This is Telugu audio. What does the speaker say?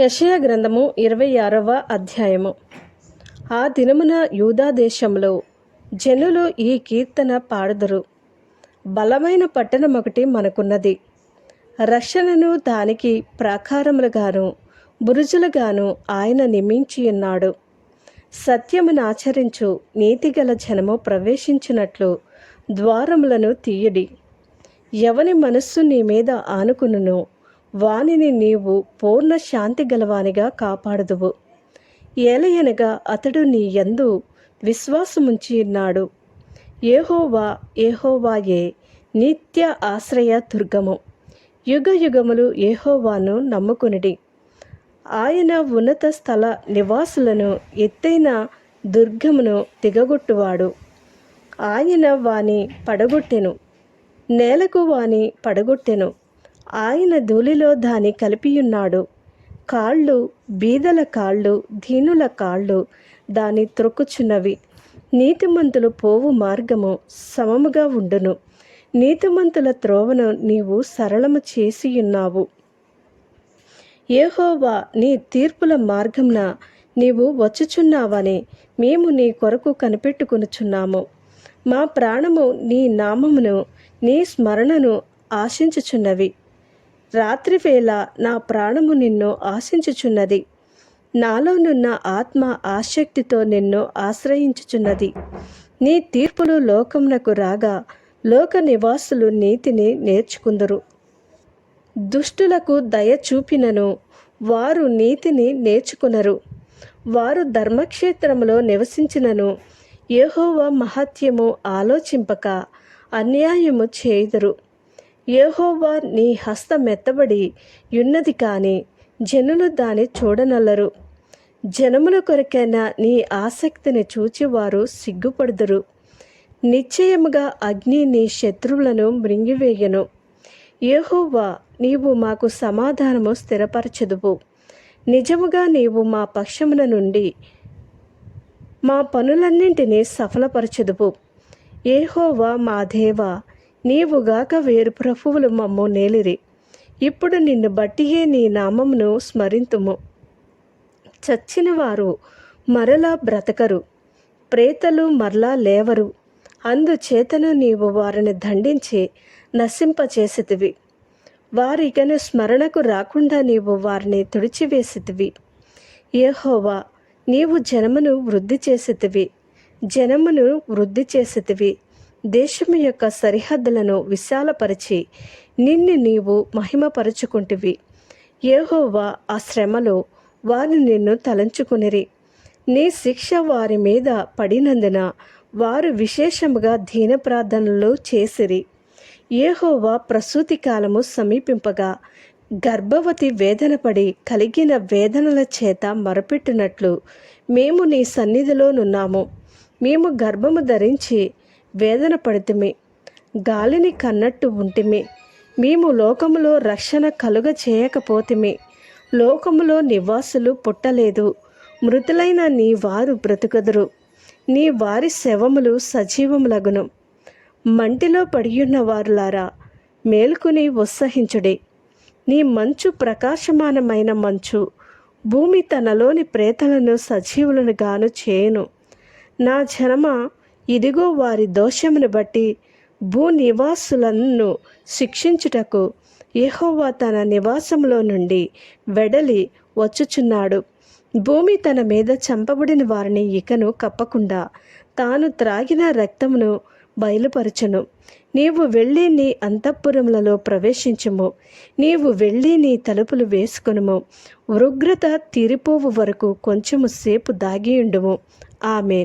యషయ గ్రంథము ఇరవై ఆరవ అధ్యాయము. ఆ దినమున యూదా దేశంలో జనులు ఈ కీర్తన పాడుదురు. బలమైన పట్టణం ఒకటి మనకున్నది. రక్షణను దానికి ప్రాకారములుగాను బురుజులుగాను ఆయన నియమించి ఉన్నాడు. సత్యమును ఆచరించు నీతిగల జనము ప్రవేశించినట్లు ద్వారములను తీయడి. ఎవని మనస్సు నీ మీద ఆనుకునును వానిని నీవు పూర్ణ శాంతి గలవానిగా కాపాడదువు. ఏలయనగా అతడు నీ యందు విశ్వాసముంచి ఉన్నాడు. ఏహోవా ఏహోవాయే నిత్య ఆశ్రయ దుర్గము. యుగ యుగములు ఏహోవాను నమ్ముకునిడి. ఆయన ఉన్నత స్థల నివాసులను ఎత్తైన దుర్గమును దిగగొట్టువాడు ఆయన వాని పడగొట్టెను. నేలకు వాని పడగొట్టెను. ఆయన ధూళిలో దాని కలిపియున్నాడు. కాళ్ళు బీదల కాళ్ళు దీనుల కాళ్ళు దాని త్రొక్కుచున్నవి. నీతిమంతులు పోవు మార్గము సమముగా ఉండును. నీతిమంతుల త్రోవను నీవు సరళము చేసియున్నావు. ఏహోవా నీ తీర్పుల మార్గంన నీవు వచ్చుచున్నావని మేము నీ కొరకు కనిపెట్టుకునుచున్నాము. మా ప్రాణము నీ నామమును నీ స్మరణను ఆశించుచున్నవి. రాత్రివేళ నా ప్రాణము నిన్ను ఆశించుచున్నది. నాలోనున్న ఆత్మ ఆసక్తితో నిన్ను ఆశ్రయించుచున్నది. నీ తీర్పులు లోకమునకు రాగా లోక నివాసులు నీతిని నేర్చుకుందరు. దుష్టులకు దయ చూపినను వారు నీతిని నేర్చుకునరు. వారు ధర్మక్షేత్రములో నివసించినను ఏహోవ మహత్యము ఆలోచింపక అన్యాయము చేయుదురు. ఏహోవా నీ హస్త మెత్తబడి యున్నది కాని జనులు దాన్ని చూడనల్లరు. జనముల కొరకైన నీ ఆసక్తిని చూచివారు సిగ్గుపడుదురు. నిశ్చయముగా అగ్ని నీ శత్రువులను మృంగివేయను. ఏహోవా నీవు మాకు సమాధానము స్థిరపరచదువు. నిజముగా నీవు మా పక్షమున నుండి మా పనులన్నింటినీ సఫలపరచదువు. ఏహోవా మా దేవా నీవుగాక వేరు ప్రభువులు మమ్ము నేలిరి. ఇప్పుడు నిన్ను బట్టియే నీ నామమును స్మరింతుము. చచ్చిన వారు మరలా బ్రతకరు. ప్రేతలు మరలా లేవరు. అందుచేతను నీవు వారిని దండించి నశింపచేసితివి. వారికను స్మరణకు రాకుండా నీవు వారిని తుడిచివేసితివి. ఏహోవా నీవు జనమును వృద్ధి చేసితివి. జనమును వృద్ధి చేసితివి. దేశము యొక్క సరిహద్దులను విశాలపరిచి నిన్ను నీవు మహిమపరుచుకుంటివి. ఏహోవా ఆ శ్రమలో వారు నిన్ను తలంచుకునిరి. నీ శిక్ష వారి మీద పడినందున వారు విశేషముగా దీన ప్రార్థనలు చేసిరి. ఏహోవా ప్రసూతి కాలము సమీపింపగా గర్భవతి వేదనపడి కలిగిన వేదనల చేత మరపెట్టినట్లు మేము నీ సన్నిధిలోనున్నాము మేము గర్భము ధరించి వేదన పడితిమి. గాలిని కన్నట్టు ఉంటిమి. మేము లోకములో రక్షణ కలుగ చేయకపోతిమి. లోకములో నివాసులు పుట్టలేదు. మృతులైన నీ వారు బ్రతుకదురు. నీ వారి శవములు సజీవములగును. మంటిలో పడియున్న వారులారా మేలుకుని ఉత్సహించుడి. నీ మంచు ప్రకాశమానమైన మంచు భూమి తనలోని ప్రేతలను సజీవులను గాను చేయను. నా జనమ ఇదిగో వారి దోషమును బట్టి భూ నివాసులను శిక్షించుటకు యహోవా తన నివాసంలో నుండి వెడలి వచ్చుచున్నాడు. భూమి తన మీద చంపబడిన వారిని ఇకను కప్పకుండా తాను త్రాగిన రక్తమును బయలుపరచును. నీవు వెళ్ళి నీ అంతఃపురములలో ప్రవేశించుము. నీవు వెళ్ళి నీ తలుపులు వేసుకొనుము. ఉగ్రత తీరిపోవు వరకు కొంచెము సేపు దాగియుండుము ఆమె